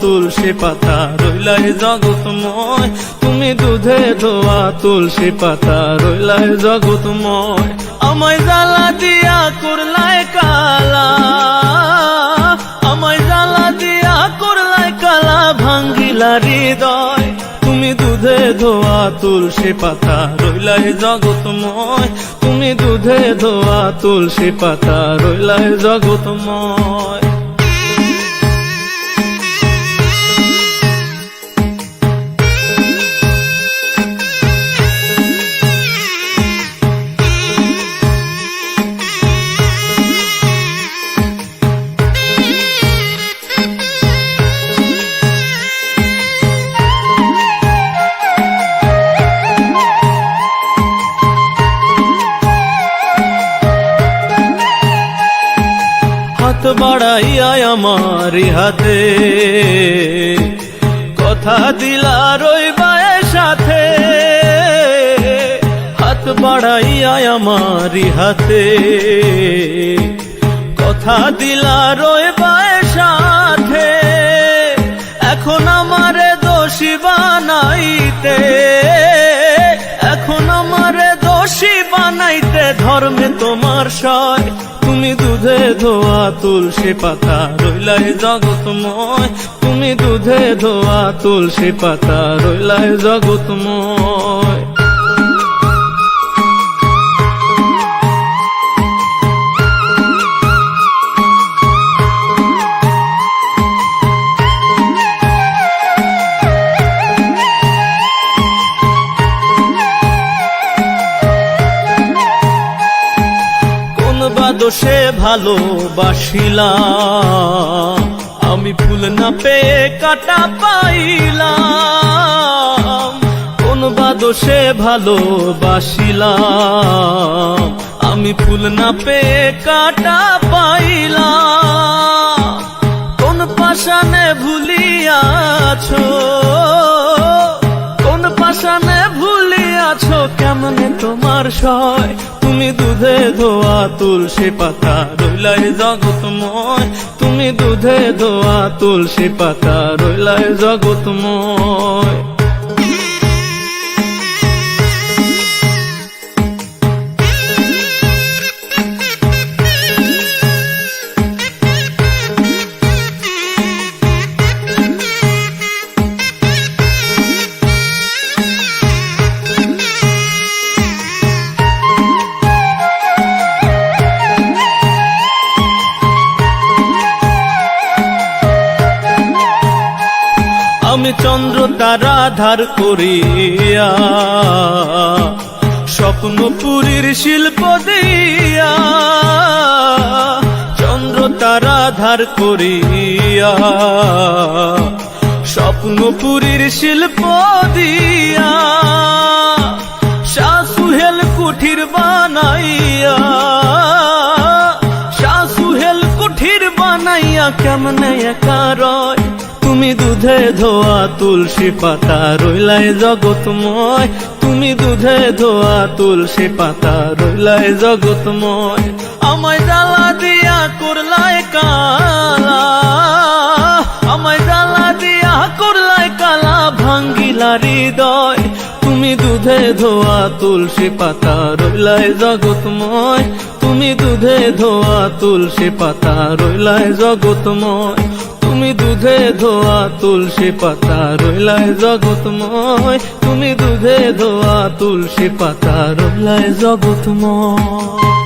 তুলসী পাতা, রইলাই জগৎময় তুমি দুধে ধোয়া তুলসী পাতা, রইলাই জগৎময় আমায় জ্বালা দিয়া করলাই কালা, আমায় জ্বালা দিয়া করলাই কালা, ভাঙ্গিলা হৃদয়। তুমি দুধে ধোয়া তুলসী পাতা, রইলাই জগৎময় তুমি দুধে ধোয়া তুলসী পাতা, রইলাই জগৎময় হাত বাড়াইয়া আমার হাতে। কথা দিলা রইবায় সাথে। হাত বাড়াইয়া আমার হাতে। কথা দিলা রইবায় সাথে। এখন আমারে দোষী বানাইতে। এখন আমারে দোষী বানাইতে ধর্মে তোমার সয়, তুমি দুধে ধোয়া তুলসী পাতা রইলাই জগৎময় তুমি দুধে ধোয়া তুলসী পাতা রইলাই জগৎময় দোষে ভালোবাসিলাম। আমি ফুল না পেয়ে কাটা পাইলাম। কোন বা দোষে ভালোবাসিলাম। আমি ফুল না পেয়ে কাটা পাইলাম। কেমনে তোমার সয়, তুমি দুধে ধোয়া তুলসী পাতা, রইলাই জগৎময় তুমি দুধে ধোয়া তুলসী পাতা, রইলাই জগৎময় চন্দ্র তারা ধার করিয়া স্বপ্নপুরীর শিল্প দিয়া চন্দ্র তারা ধার করিয়া স্বপ্নপুরীর শিল্প দিয়া শাসুহেল কুঠির বানাইয়া শাসুহেল কুঠির বানাইয়া কেমনে একা রয়? তুমি দুধে ধোয়া তুলসী পাতা রইলাই জগৎময় তুমি দুধে ধোয়া তুলসী পাতা রইলাই জগৎময় আমায় জ্বালা দিয়া করলাই কালা। আমায় জ্বালা দিয়া করলাই কালা ভাঙ্গিলা হৃদয়। তুমি দুধে ধোয়া তুলসী পাতা রইলাই জগৎময় তুমি দুধে ধোয়া তুলসী পাতা রইলাই জগৎময় তুমি দুধে ধোয়া তুলসী পাতা রইলাই জগৎময় তুমি দুধে ধোয়া তুলসী পাতা রইলাই জগৎময়